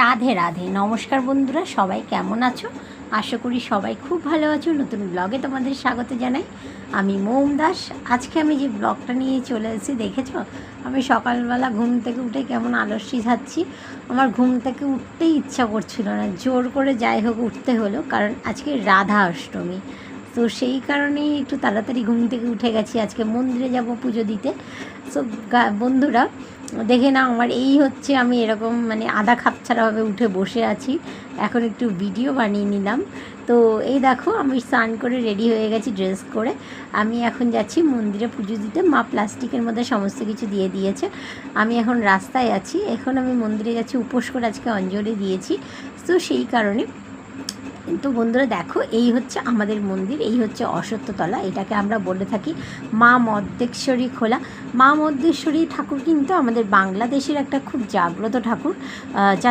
রাধে রাধে। নমস্কার বন্ধুরা, সবাই কেমন আছো? আশা করি সবাই খুব ভালো আছো। নতুন ব্লগে তোমাদের স্বাগত জানাই। আমি মোম দাস। আজকে আমি যে ব্লগটা নিয়ে চলে এসেছি, দেখেছ? আমি সকালবেলা ঘুম থেকে উঠে কেমন আলস্যি খাচ্ছি আমার ঘুম থেকে উঠতেই ইচ্ছা করছিল না। জোর করে যাই হোক, উঠতে হলো। কারণ আজকে রাধা অষ্টমী। তো সেই কারণেই একটু তাড়াতাড়ি ঘুম থেকে উঠে গেছি। আজকে মন্দিরে যাব পুজো দিতে। সো বন্ধুরা, দেখে না আমার এই হচ্ছে আমি এরকম মানে আধা খাপ ছাড়াভাবে উঠে বসে আছি। এখন একটু ভিডিও বানিয়ে নিলাম। তো এই দেখো, আমি স্নান করে রেডি হয়ে গেছি ড্রেস করে। আমি এখন যাচ্ছি মন্দিরে পুজো দিতে। মা প্লাস্টিকের মধ্যে সমস্ত কিছু দিয়ে দিয়েছে। আমি এখন রাস্তায় আছি। এখন আমি মন্দিরে যাচ্ছি। উপোস করে আজকে অঞ্জলি দিয়েছি। তো সেই কারণে তো বন্ধুরা দেখো, এই হচ্ছে আমাদের মন্দির, এই হচ্ছে অসত্যতলা এটাকে আমরা বলে থাকি মা মদ্দেশ্বরী খোলা। মা মদ্দেশ্বরী ঠাকুর কিন্তু আমাদের বাংলাদেশের একটা খুব জাগ্রত ঠাকুর যা